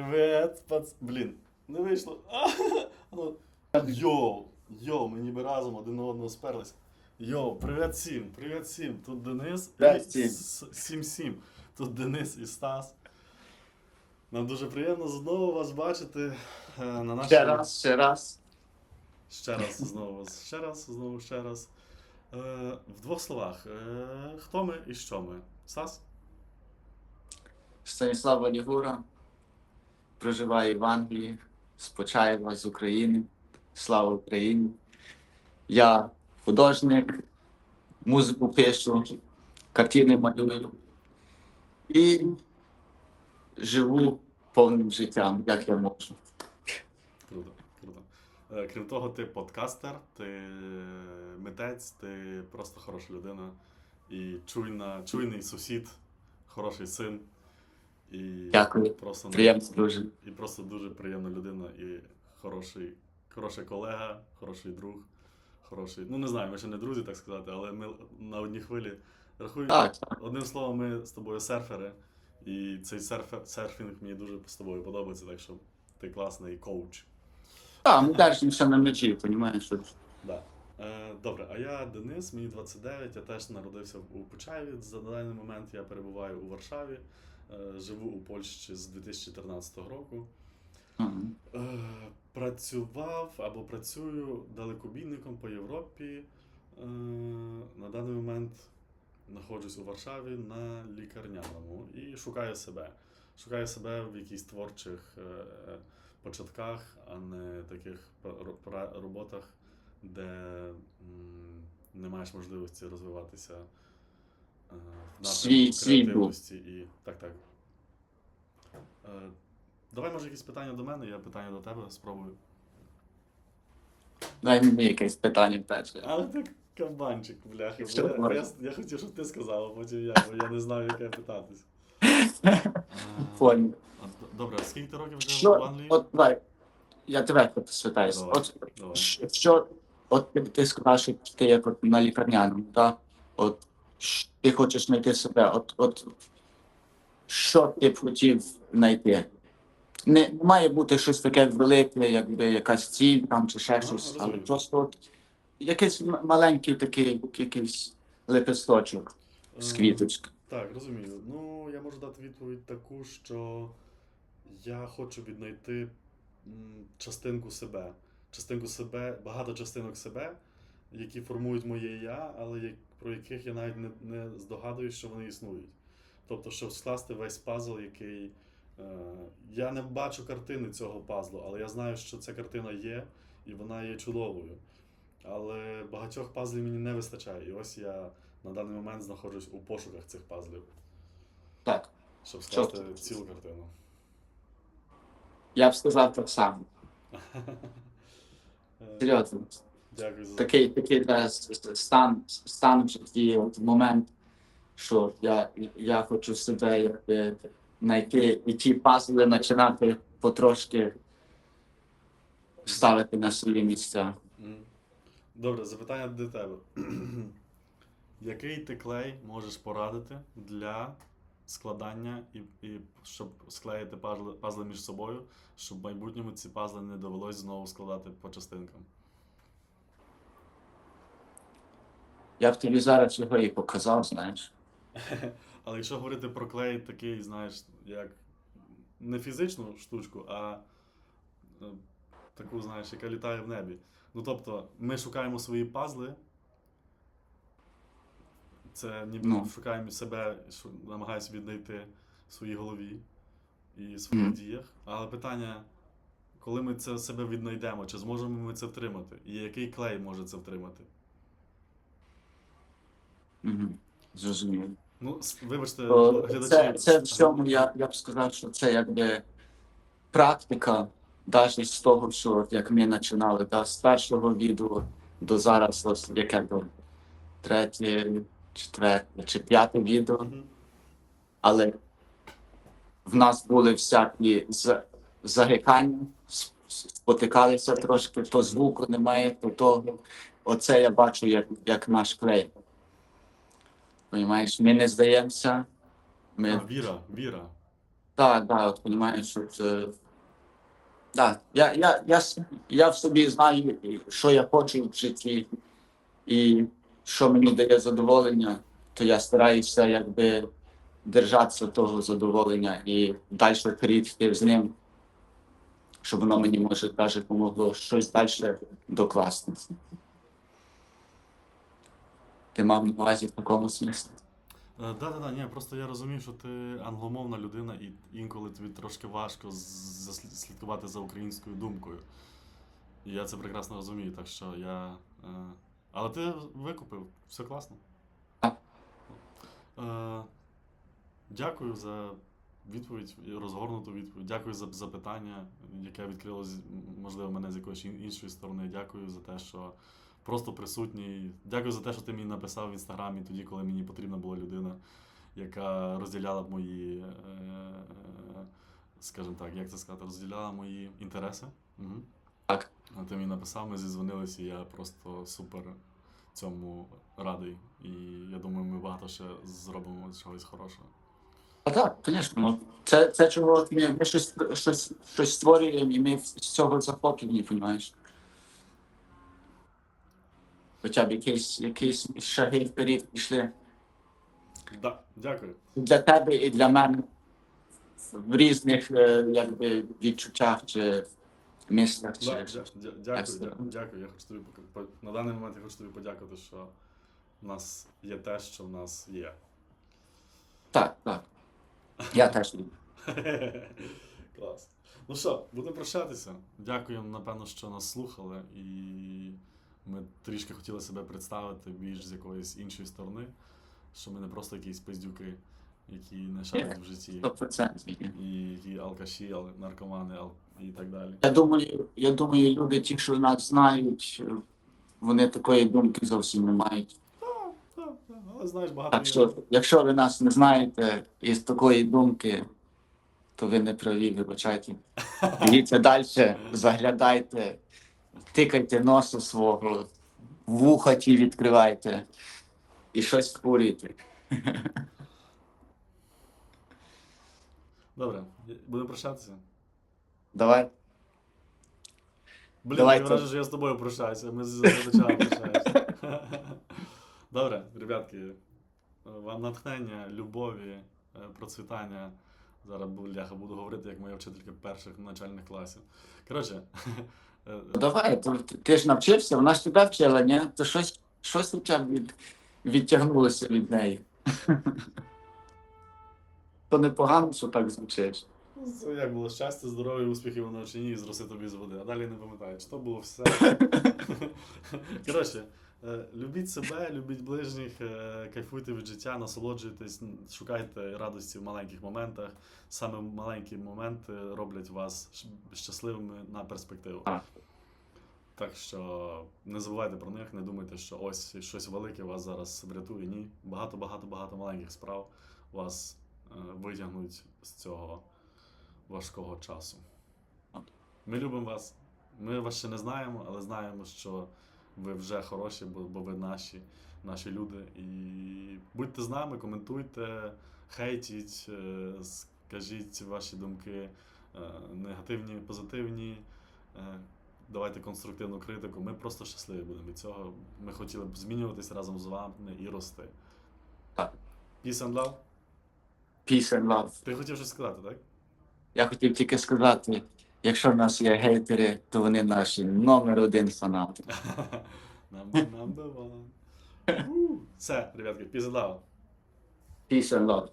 Привет, пац... Блін, не вийшло. Ну, Йоу, йоу, ми ніби разом один на одного сперлись. Йоу, привіт всім, привіт всім. Тут Денис Привіт і всім. С- Сім Сім. Тут Денис і Стас. Нам дуже приємно знову вас бачити е, на нашому... Ще раз, ще раз. Ще раз знову, вас- ще раз, знову, ще раз. Е, в двох словах. Е, хто ми і що ми? Стас? Станіслав Валігура. Проживаю в Англії. З Почаєва, з України. Слава Україні. Я художник, музику пишу, картини малюю. І живу повним життям, як я можу. Е, Крім того, ти подкастер, ти митець, ти просто хороша людина і чуйна, чуйний сусід, хороший син. І Дякую. Просто, Приємно дуже. і просто дуже приємна людина і хороший, хороший колега, хороший друг, хороший. Ну не знаю, ми ще не друзі, так сказати, але ми на одній хвилі. Рахую, Так, так. одним словом, ми з тобою серфери, і цей серфер, серфінг мені дуже з тобою подобається, так що ти класний коуч. Так, ми держимося на мечі, розумієш? Да. Е, добре, а я Денис, мені 29, я теж народився у Почаєві. За даний момент я перебуваю у Варшаві, живу у Польщі з 2014 року. Е, працював або працюю далекобійником по Європі. Е, на даний момент знаходжусь у Варшаві на лікарняному і шукаю себе. Шукаю себе в якихось творчих е, е, початках, а не таких роботах, де не маєш можливості розвиватися е, Свій- свій дух. креативності і так, так. Е, Давай, може, якісь питання до мене, я питання до тебе спробую. Дай мені якесь питання перше. Але так кабанчик, бляха. Що бля. Я, я хотів, щоб ти сказав, а потім я, бо я не знав, яке питатись. Понял. А, д- Добре, а скільки ти років вже в Що, Англії? от давай, я тебе спитаюся. Давай, От давай. що, от ти- ти сказав, що ти як от на лікарняному, так? От ти хочеш знайти себе, от, от що ти б хотів знайти? Не, не має бути щось таке велике, якби якась ціль там чи ще щось, але просто от якийсь маленький такий якийсь лепесточок з квіточки. Так, розумію. Ну, я можу дати відповідь таку, що я хочу віднайти частинку себе. Частинку себе, багато частинок себе, які формують моє я, але як, про яких я навіть не, не здогадуюсь, що вони існують. Тобто, щоб скласти весь пазл, який. Е, я не бачу картини цього пазлу, але я знаю, що ця картина є, і вона є чудовою. Але багатьох пазлів мені не вистачає. І ось я на даний момент знаходжусь у пошуках цих пазлів, Так, щоб скласти ти? цілу картину. я б сказав так само. Серйозно. Дякую за такий, такий да, стан, стан в житті, от момент, що я, я хочу себе якби, знайти і ті пазли починати потрошки ставити на свої місця. Добре, запитання до тебе. Який ти клей можеш порадити для складання і, і щоб склеїти пазли між собою, щоб в майбутньому ці пазли не довелось знову складати по частинкам? Я б тобі зараз його і показав, знаєш. Але якщо говорити про клей такий, знаєш, як не фізичну штучку, а е, таку, знаєш, яка літає в небі. Ну тобто, ми шукаємо свої пазли. Це ніби Ну. шукаємо себе, намагаємося віднайти в своїй голові і в своїх Мгм. діях. Але питання, коли ми це себе віднайдемо, чи зможемо ми це втримати? І який клей може це втримати? Угу. Зрозумів. Ну, вибачте, глядачі. Це, це в цьому я, я б сказав, що це якби практика, навіть з того, що як ми починали, да, з першого відео до зараз, ось яке до третє, четверте чи п'яте відео. Але в нас були всякі загикання, спотикалися трошки, то звуку немає, то того. Оце я бачу як, як наш клей. Понімаєш, ми не здаємося. Ми А, віра, віра. Так, так, от розумієш, що це. Так, я, я, я, я в собі знаю, що я хочу в житті, і що мені дає задоволення, то я стараюся якби держатися того задоволення і далі вперед йти з ним, щоб воно мені може навіть помогло щось далі докласти. Ти мав на увазі в такому смислі? Е, Да, да, да, ні, просто я розумію, що ти англомовна людина, і інколи тобі трошки важко слідкувати за українською думкою. І я це прекрасно розумію, так що я. Е... Але ти викупив, все класно. Е... Дякую за відповідь, розгорнуту відповідь. Дякую за запитання, яке відкрило, можливо, мене з якоїсь іншої сторони. Дякую за те, що просто присутній. Дякую за те, що ти мені написав в інстаграмі тоді, коли мені потрібна була людина, яка розділяла б мої, е, скажімо так, як це сказати, розділяла мої інтереси. Угу. Так. Ти мені написав, ми зізвонилися, і я просто супер цьому радий. І я думаю, ми багато ще зробимо чогось хорошого. А так, звісно. Ну, це, це чого ми, ми щось, щось, щось створюємо, і ми з цього захоплені, розумієш? Хоча б якісь, якісь шаги вперед пішли Да, дякую. для тебе і для мене в різних е, якби, відчуттях чи мислях. Чи... Да, дя- дя- дякую, дякую. Я хочу тобі на даний момент я хочу тобі подякувати, що в нас є те, що в нас є. Так, так. Я теж люблю. Клас. Ну що, будемо прощатися. Дякуємо, напевно, що нас слухали, і ми трішки хотіли себе представити більш з якоїсь іншої сторони, що ми не просто якісь пиздюки, які не шарять в житті, Сто процентів. і які алкаші, ал- наркомани ал- і так далі. Я думаю, я думаю, люди, ті, що нас знають, вони такої думки зовсім не мають. Так, так, але знаєш, багато Так що, якщо ви нас не знаєте із такої думки, то ви не праві, вибачайте. Йдіть далі, заглядайте, тикайте носа свого, вуха ті відкривайте і щось курюйте. Добре, будемо прощатися. Давай. Блін, Давайте. таке враження, що я з тобою прощаюся, ми з глядачами прощаємося. Добре, ребятки, вам натхнення, любові, е, процвітання. Зараз бляха, буду говорити, як моя вчителька перших начальних класів. Коротше, Давай, ти- ти ж навчився, вона ж тебе вчила, ні? То щось, щось хоча б від, відтягнулося від неї. То непогано, що так звучиш. це як було щастя, здоров'я, успіхів у навчанні і зроси тобі з води. А далі не пам'ятаю, чи то було все. Коротше, любіть себе, любіть ближніх, е, кайфуйте від життя, насолоджуйтесь, шукайте радості в маленьких моментах. Саме маленькі моменти роблять вас щасливими на перспективу. Так. Що не забувайте про них, не думайте, що ось щось велике вас зараз врятує. Ні. Багато, багато, багато маленьких справ вас е, витягнуть з цього важкого часу. Ми любимо вас. Ми вас ще не знаємо, але знаємо, що ви вже хороші, бо, бо ви наші, наші люди. І будьте з нами, коментуйте, хейтіть, е, скажіть ваші думки е, негативні, позитивні. Е, Давайте конструктивну критику. Ми просто щасливі будемо від цього. Ми хотіли б змінюватись разом з вами і рости. Так. Peace and love. Peace and love. Ти хотів щось сказати, так? Я хотів тільки сказати, якщо в нас є гейтери, то вони наші номер один фанати. Number, number one. Все, ребятки, peace and love. Peace and love.